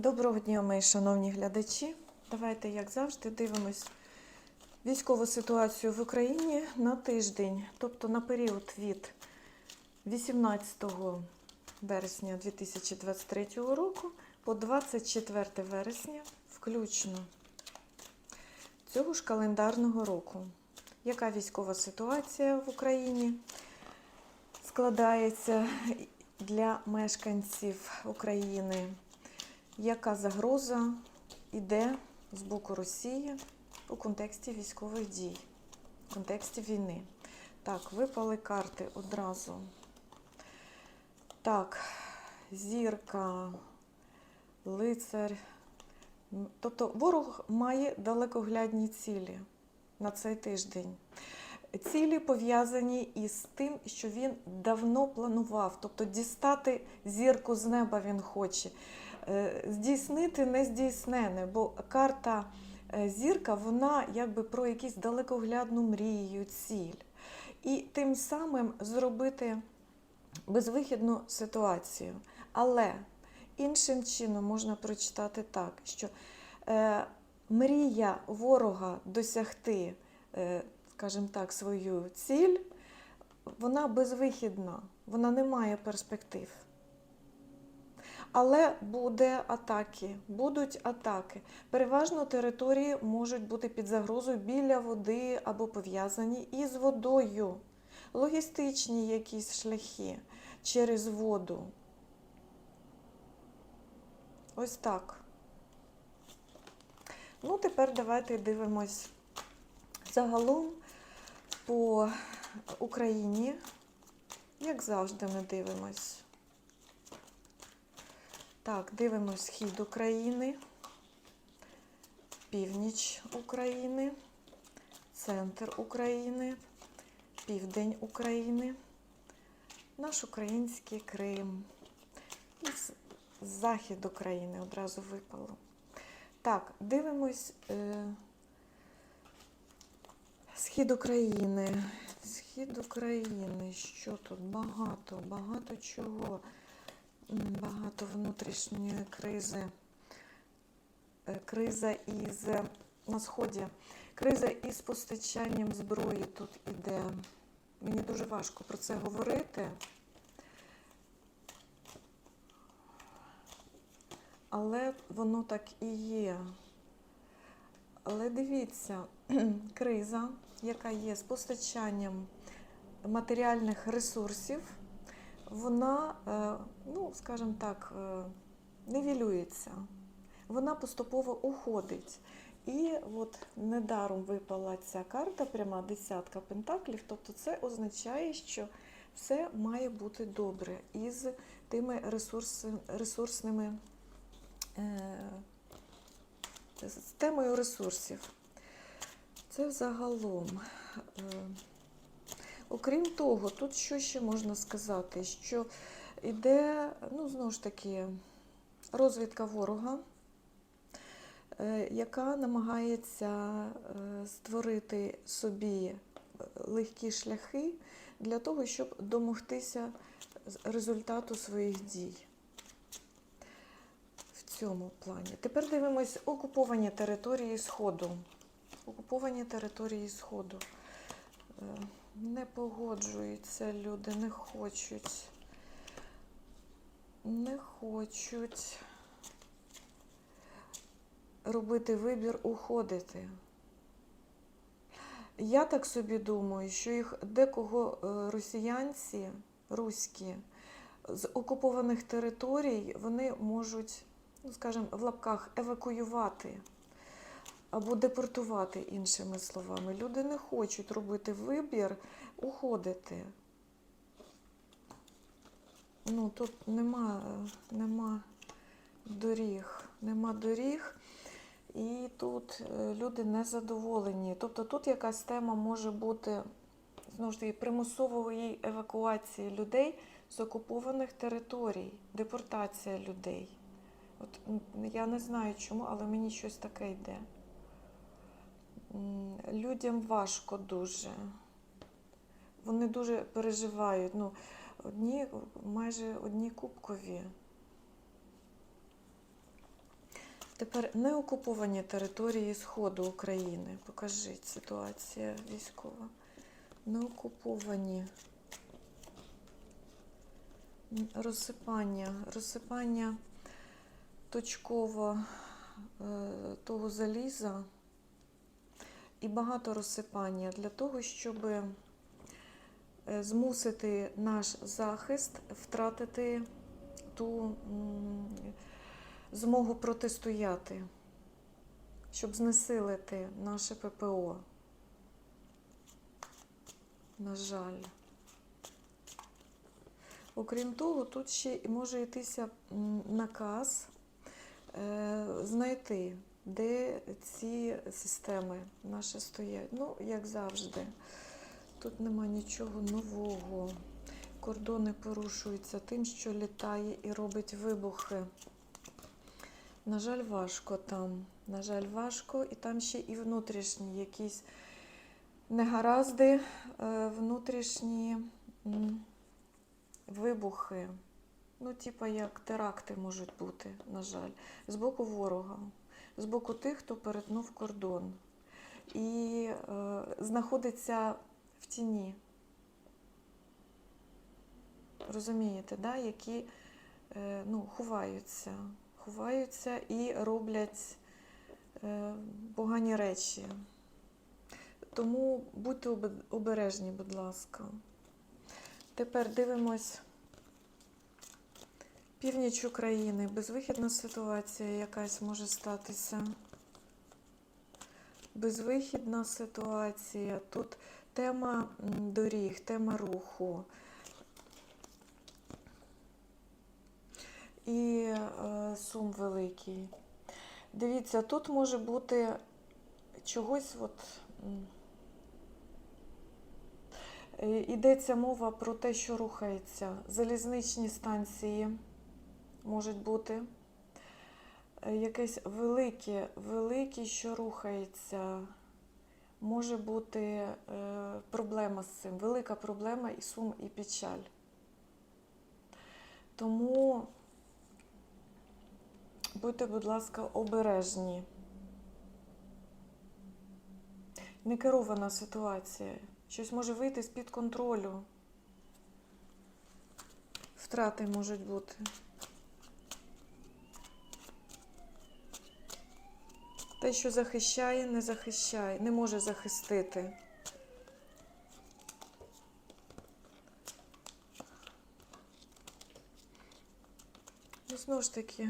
Доброго дня, мої шановні глядачі. Давайте, як завжди, дивимось військову ситуацію в Україні на тиждень, тобто на період від 18 вересня 2023 року по 24 вересня, включно цього ж календарного року. Яка військова ситуація в Україні складається для мешканців України? Яка загроза йде з боку Росії у контексті військових дій, в контексті війни. Так, випали карти одразу. Так, зірка, лицар. Тобто ворог має далекоглядні цілі на цей тиждень. Цілі пов'язані із тим, що він давно планував, тобто дістати зірку з неба він хоче. Е, здійснити нездійснене, бо карта е, зірка, вона якби про якусь далекоглядну мрію, ціль. І тим самим зробити безвихідну ситуацію. Але іншим чином можна прочитати так, що е, мрія ворога досягти, е, скажімо так, свою ціль, вона безвихідна, вона не має перспектив. Але буде атаки, будуть атаки. Переважно території можуть бути під загрозою біля води або пов'язані із водою. Логістичні якісь шляхи через воду. Ось так. Ну, тепер давайте дивимось загалом по Україні. Як завжди, ми дивимось. Так, дивимось схід України, північ України, центр України, південь України, наш український Крим і захід України одразу випало. Так, дивимось е, схід України. Схід України. Що тут? Багато, багато чого. Багато внутрішньої кризи. Е, Криза із е, на сході. Криза із постачанням зброї тут іде. Мені дуже важко про це говорити. Але воно так і є. Але дивіться, криза, яка є з постачанням матеріальних ресурсів, вона, е, ну, скажімо так, е, нівелюється. Вона поступово уходить. І от недаром випала ця карта, пряма десятка пентаклів. Тобто це означає, що все має бути добре із тими ресурси, ресурсними е, з темою ресурсів. Це взагалом. Окрім того, тут що ще можна сказати, що йде, ну, знову ж таки, розвідка ворога, е, яка намагається е, створити собі е, легкі шляхи для того, щоб домогтися результату своїх дій. В цьому плані. Тепер дивимось окуповані території Сходу. Окуповані території Сходу. Не погоджуються люди, не хочуть. Не хочуть робити вибір уходити. Я так собі думаю, що їх декого е, росіянці, руські, з окупованих територій, вони можуть, ну скажімо, в лапках евакуювати або депортувати, іншими словами. Люди не хочуть робити вибір, уходити. Ну, тут нема, нема доріг, нема доріг, і тут е, люди не задоволені. Тобто тут якась тема може бути знову ж таки примусової евакуації людей з окупованих територій, депортація людей. От я не знаю чому, але мені щось таке йде. Людям важко дуже. Вони дуже переживають. Ну, одні, майже одні кубкові. Тепер неокуповані території Сходу України. Покажіть ситуація військова. Неокуповані. Розсипання. Розсипання точково е, того заліза і багато розсипання для того, щоб е, змусити наш захист втратити ту змогу протистояти, щоб знесилити наше ППО. На жаль. Окрім того, тут ще може йтися наказ е, знайти, де ці системи наші стоять. Ну, як завжди. Тут нема нічого нового. Кордони порушуються тим, що літає і робить вибухи. На жаль, важко там. На жаль, важко. І там ще і внутрішні якісь негаразди, е, внутрішні вибухи. Ну, типа як теракти можуть бути, на жаль, з боку ворога, з боку тих, хто перетнув кордон і е, знаходиться в тіні. Розумієте, да? які е, ну, ховаються, ховаються і роблять е, погані речі. Тому будьте обережні, будь ласка. Тепер дивимось північ України. Безвихідна ситуація якась може статися. Безвихідна ситуація. Тут тема доріг, тема руху. І е, сум великий. Дивіться, тут може бути чогось, от, е, йдеться мова про те, що рухається. Залізничні станції можуть бути. Е, Якесь велике, велике, що рухається. Може бути е, проблема з цим. Велика проблема і сум, і печаль. Тому будьте, будь ласка, обережні. Некерована ситуація. Щось може вийти з-під контролю. Втрати можуть бути. Те, що захищає, не захищає, не може захистити. Ну, знову ж таки,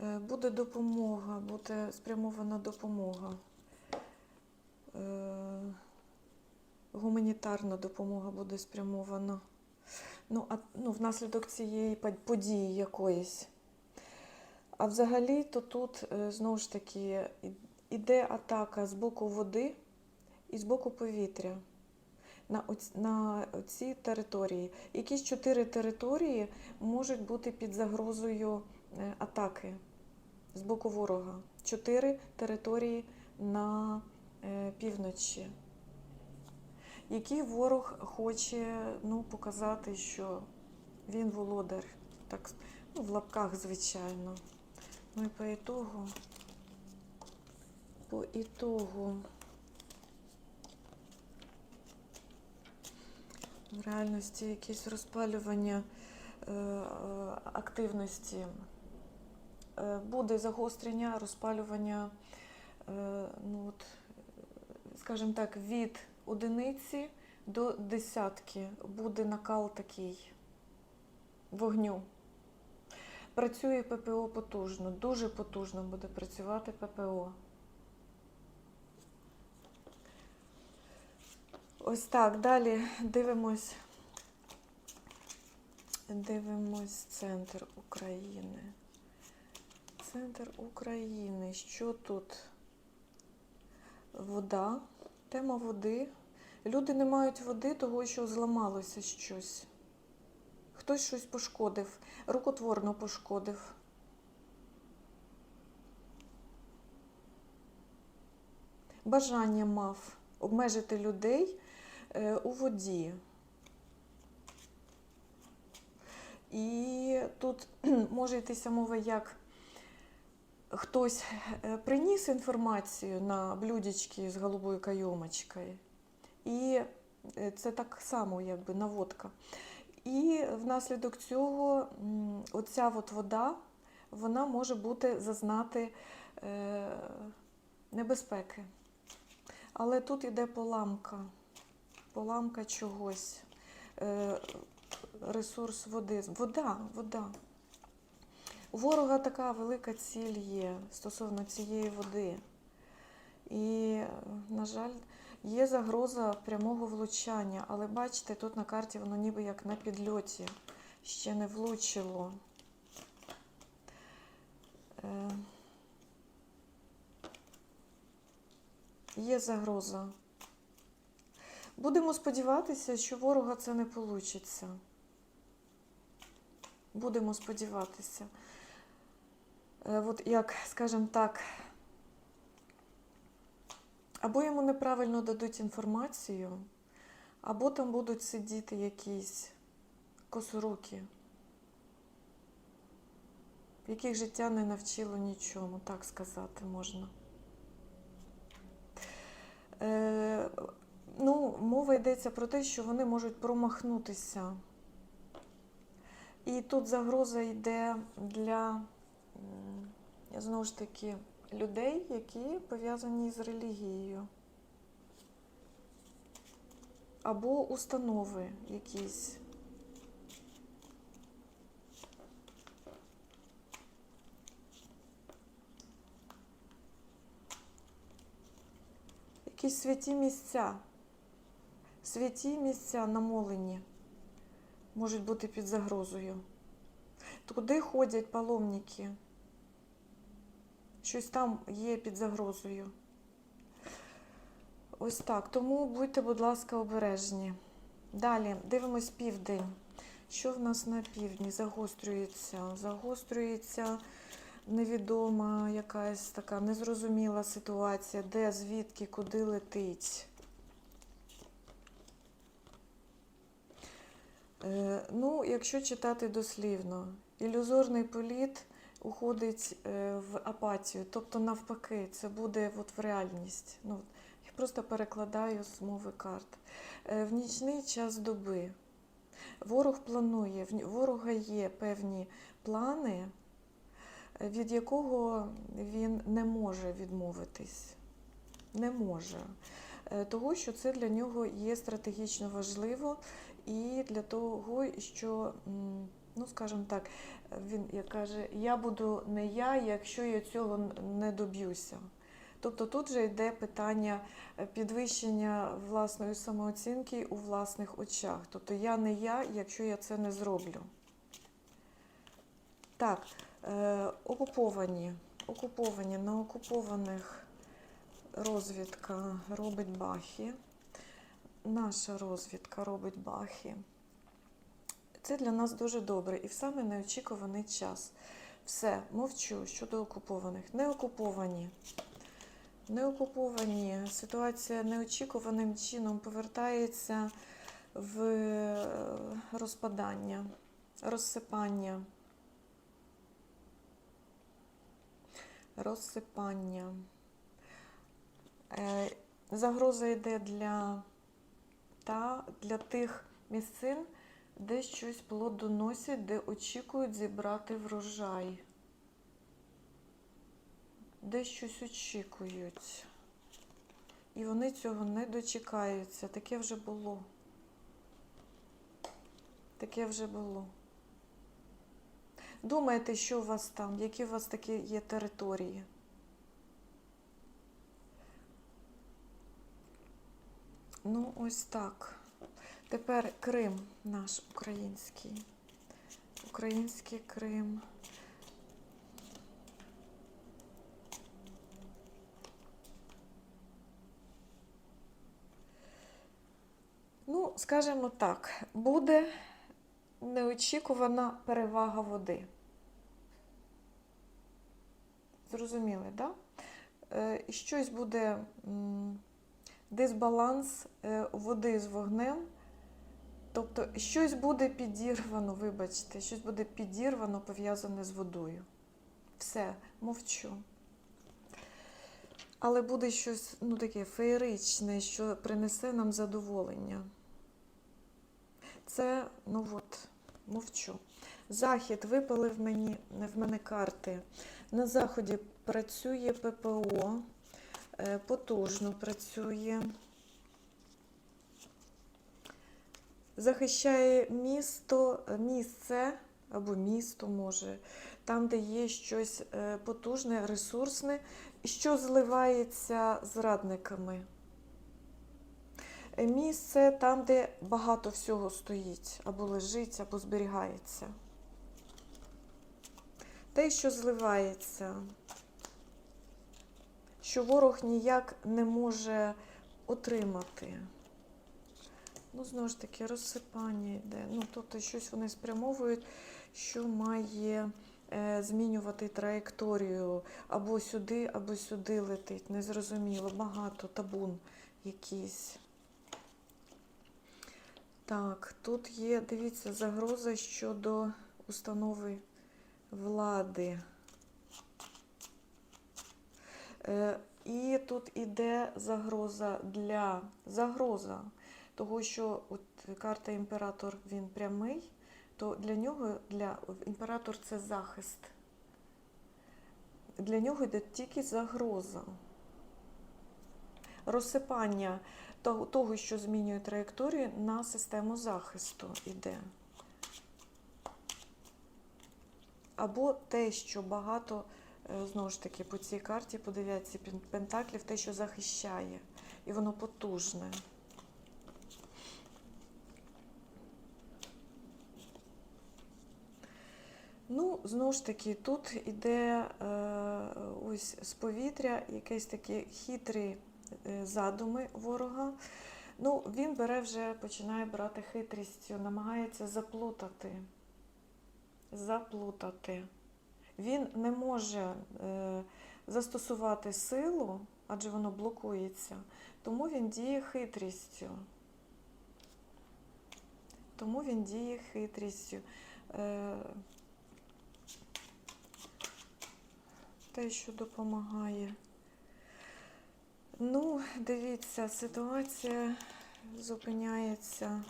е, буде допомога, буде спрямована допомога. Е, Гуманітарна допомога буде спрямована. Ну, а ну, внаслідок цієї події якоїсь. А взагалі, то тут е, знову ж таки іде атака з боку води і з боку повітря на, оць, на ці території. Якісь чотири території можуть бути під загрозою е, атаки з боку ворога. Чотири території на е, півночі. Які ворог хоче ну, показати, що він володар, так, ну, в лапках, звичайно. Ну і по ітогу, по ітогу, в реальності якісь розпалювання е, активності. Е, буде загострення, розпалювання, е, ну от, скажімо так, від одиниці до десятки буде накал такий вогню. Працює ППО потужно, дуже потужно буде працювати ППО. Ось так, далі дивимось. Дивимось центр України. Центр України. Що тут? Вода. Тема води. Люди не мають води, того що зламалося щось. Хтось щось пошкодив, рукотворно пошкодив. Бажання мав обмежити людей е, у воді. І тут може йтися мова як хтось е, приніс інформацію на блюдечки з голубою кайомочкою, і е, це так само, якби наводка. І внаслідок цього оця от вода вона може бути зазнати е, небезпеки. Але тут іде поламка, поламка чогось, е, ресурс води. Вода, вода. У ворога така велика ціль є стосовно цієї води. І, на жаль, є загроза прямого влучання, але бачите, тут на карті воно ніби як на підльоті, ще не влучило. Е, Є загроза. Будемо сподіватися, що ворога це не вийде. Будемо сподіватися. Е, От як, скажімо так, або йому неправильно дадуть інформацію, або там будуть сидіти якісь косоруки, яких життя не навчило нічому, так сказати можна. Е, ну, мова йдеться про те, що вони можуть промахнутися. І тут загроза йде для знову ж таки людей, які пов'язані з релігією. Або установи якісь. Якісь святі місця. Святі місця намолені можуть бути під загрозою. Куди ходять паломники? Щось там є під загрозою. Ось так. Тому будьте, будь ласка, обережні. Далі дивимось південь. Що в нас на півдні? Загострюється. Загострюється невідома якась така незрозуміла ситуація, де, звідки, куди летить. Е, Ну, якщо читати дослівно, ілюзорний політ уходить е, в апатію, тобто навпаки, це буде от в реальність. Ну, я просто перекладаю з мови карт. Е, В нічний час доби ворог планує, в ворога є певні плани, е, від якого він не може відмовитись. Не може. Того, що це для нього є стратегічно важливо, і для того, що, ну скажімо так, він каже, я буду не я, якщо я цього не доб'юся. Тобто тут же йде питання е, підвищення власної самооцінки у власних очах. Тобто я не я, якщо я це не зроблю. Так, е, окуповані. Окуповані на окупованих розвідка робить бахи. Наша розвідка робить бахи. Це для нас дуже добре і в саме неочікуваний час. Все, мовчу щодо окупованих. Не окуповані. Не окуповані. Ситуація неочікуваним чином повертається в е, розпадання, розсипання. Розсипання. Е, Загроза йде для, та, для тих місцин, де щось плодоносять, де очікують зібрати врожай. Де щось очікують. І вони цього не дочекаються. Таке вже було. Таке вже було. Думайте, що у вас там, які у вас такі є території. Ну, ось так. Тепер Крим наш український. Український Крим. Ну, скажімо так, буде неочікувана перевага води. Зрозуміли, так? Да? Е, щось буде дисбаланс е, води з вогнем. Тобто щось буде підірвано, вибачте, щось буде підірвано пов'язане з водою. Все. Мовчу. Але буде щось ну, таке феєричне, що принесе нам задоволення. Це, ну от, мовчу. Захід випалив мені в мене карти. На заході працює ППО, е, потужно працює. Захищає місто, місце або місто може, там, де є щось е, потужне, ресурсне, що зливається з радниками. Е, Місце там, де багато всього стоїть, або лежить, або зберігається. Те, що зливається, що ворог ніяк не може отримати. Ну, знову ж таки, розсипання йде. Ну, тобто, щось вони спрямовують, що має е, змінювати траєкторію або сюди, або сюди летить. Незрозуміло, багато табун якийсь. Так, тут є, дивіться, загроза щодо установи влади. Е, і тут іде загроза для загроза того, що от карта імператор він прямий, то для нього для імператор це захист. Для нього йде тільки загроза. Розсипання того, що змінює траєкторію на систему захисту йде. Або те, що багато, е, знову ж таки, по цій карті, по дев'ятці пентаклів, те, що захищає, і воно потужне. Ну, знову ж таки, тут іде е, ось з повітря якісь такі хитрі е, задуми ворога. Ну, він бере вже, починає брати хитрістю, намагається заплутати. Заплутати. Він не може е, застосувати силу, адже воно блокується, тому він діє хитрістю. Тому він діє хитрістю. Е, те, що допомагає. Ну, дивіться, ситуація зупиняється.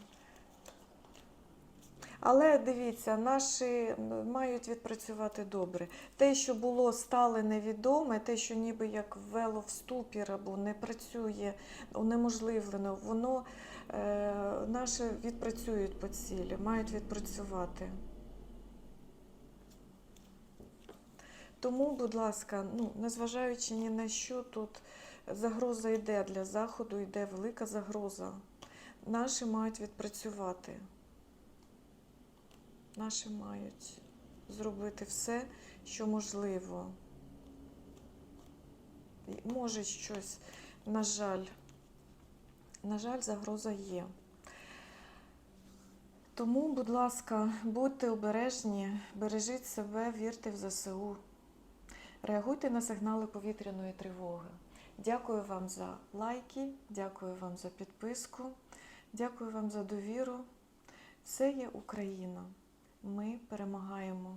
Але дивіться, наші мають відпрацювати добре. Те, що було стале невідоме, те, що ніби як ввело в ступір або не працює, унеможливлено, воно е, наше відпрацюють по цілі, мають відпрацювати. Тому, будь ласка, ну, незважаючи ні на що, тут загроза йде для Заходу, йде велика загроза. Наші мають відпрацювати. Наші мають зробити все, що можливо. Може щось, на жаль, на жаль, загроза є. Тому, будь ласка, будьте обережні, бережіть себе, вірте в ЗСУ. Реагуйте на сигнали повітряної тривоги. Дякую вам за лайки, дякую вам за підписку, дякую вам за довіру. Все є Україна. Ми перемагаємо.